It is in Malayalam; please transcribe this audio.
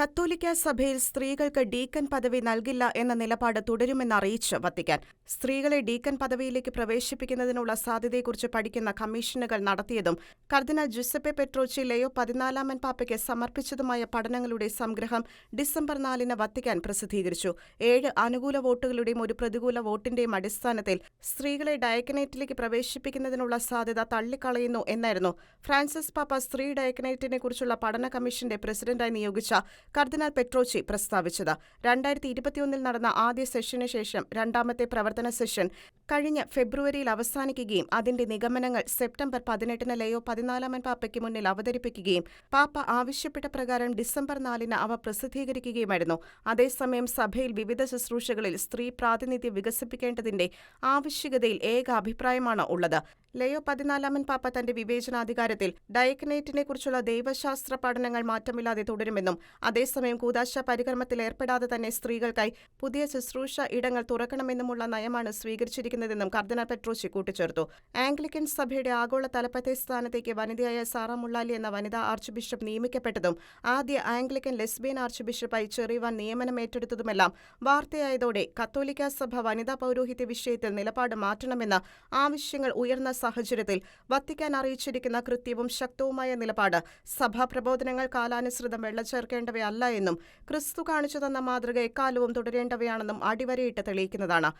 കത്തോലിക്ക സഭയിൽ സ്ത്രീകൾക്ക് ഡീക്കൻ പദവി നൽകില്ല എന്ന നിലപാട് തുടരുമെന്ന് അറിയിച്ച് വത്തിക്കാൻ. സ്ത്രീകളെ ഡീക്കൻ പദവിയിലേക്ക് പ്രവേശിപ്പിക്കുന്നതിനുള്ള സാധ്യതയെക്കുറിച്ച് പഠിക്കുന്ന കമ്മീഷനുകൾ നടത്തിയതും കർദിനാൾ ജുസപ്പെ പെട്രോച്ചി ലയോ പതിനാലാമൻ പാപ്പയ്ക്ക് സമർപ്പിച്ചതുമായ പഠനങ്ങളുടെ സംഗ്രഹം ഡിസംബർ നാലിന് വത്തിക്കാൻ പ്രസിദ്ധീകരിച്ചു. ഏഴ് അനുകൂല വോട്ടുകളുടെയും ഒരു പ്രതികൂല വോട്ടിന്റെയും അടിസ്ഥാനത്തിൽ സ്ത്രീകളെ ഡയക്കനേറ്റിലേക്ക് പ്രവേശിപ്പിക്കുന്നതിനുള്ള സാധ്യത തള്ളിക്കളയുന്നു എന്നായിരുന്നു. ഫ്രാൻസിസ് പാപ്പ സ്ത്രീ ഡയക്കനേറ്റിനെക്കുറിച്ചുള്ള പഠന കമ്മീഷന്റെ പ്രസിഡന്റായി നിയോഗിച്ച കർദിനാൾ പെട്രോച്ചി പ്രസ്താവിച്ചത്. രണ്ടായിരത്തി ഇരുപത്തിയൊന്നിൽ നടന്ന ആദ്യ സെഷന് ശേഷം രണ്ടാമത്തെ പ്രവർത്തന സെഷൻ കഴിഞ്ഞ ഫെബ്രുവരിയിൽ അവസാനിക്കുകയും അതിന്റെ നിഗമനങ്ങൾ സെപ്റ്റംബർ പതിനെട്ടിന് ലയോ പതിനാലാമൻ പാപ്പയ്ക്ക് മുന്നിൽ അവതരിപ്പിക്കുകയും പാപ്പ ആവശ്യപ്പെട്ട പ്രകാരം ഡിസംബർ നാലിന് അവ പ്രസിദ്ധീകരിക്കുകയുമായിരുന്നു. അതേസമയം സഭയിൽ വിവിധ ശുശ്രൂഷകളിൽ സ്ത്രീ പ്രാതിനിധ്യം വികസിപ്പിക്കേണ്ടതിന്റെ ആവശ്യകതയിൽ ഏക അഭിപ്രായമാണ് ഉള്ളത്. ലയോ പതിനാലാമൻ പാപ്പ തന്റെ വിവേചനാധികാരത്തിൽ ഡയക്കനേറ്റിനെക്കുറിച്ചുള്ള ദൈവശാസ്ത്ര പഠനങ്ങൾ മാറ്റമില്ലാതെ തുടരുമെന്നും അതേസമയം കൂതാശ പരികർമ്മത്തിൽ ഏർപ്പെടാതെ തന്നെ സ്ത്രീകൾക്കായി പുതിയ ശുശ്രൂഷ ഇടങ്ങൾ തുറക്കണമെന്നുമുള്ള നയമാണ് സ്വീകരിച്ചിരിക്കുന്നതെന്നും കർദിനാൾ പെട്രോച്ചി കൂട്ടിച്ചേർത്തു. ആംഗ്ലിക്കൻ സഭയുടെ ആഗോള തലപ്പത്തെ സ്ഥാനത്തേക്ക് വനിതയായ സാറ മുള്ളാലി എന്ന വനിതാ ആർച്ച് ബിഷപ്പ് നിയമിക്കപ്പെട്ടതും ആദ്യ ആംഗ്ലിക്കൻ ലെസ്ബിയൻ ആർച്ച് ബിഷപ്പായി ചെറിവാൻ നിയമനം ഏറ്റെടുത്തതുമെല്ലാം വാർത്തയായതോടെ കത്തോലിക്ക സഭ വനിതാ പൗരോഹിത്യ വിഷയത്തിൽ നിലപാട് മാറ്റണമെന്ന ആവശ്യങ്ങൾ ഉയർന്ന സാഹചര്യത്തിൽ വത്തിക്കാൻ അറിയിച്ചിരിക്കുന്ന കൃത്യവും ശക്തവുമായ നിലപാട്. സഭാ പ്രബോധനങ്ങൾ കാലാനുസൃതം വെള്ളച്ചേർക്കേണ്ടവയല്ല എന്നും ക്രിസ്തു കാണിച്ചു തന്ന മാതൃക എക്കാലവും തുടരേണ്ടവയാണെന്നും അടിവരയിട്ട് തെളിയിക്കുന്നതാണ്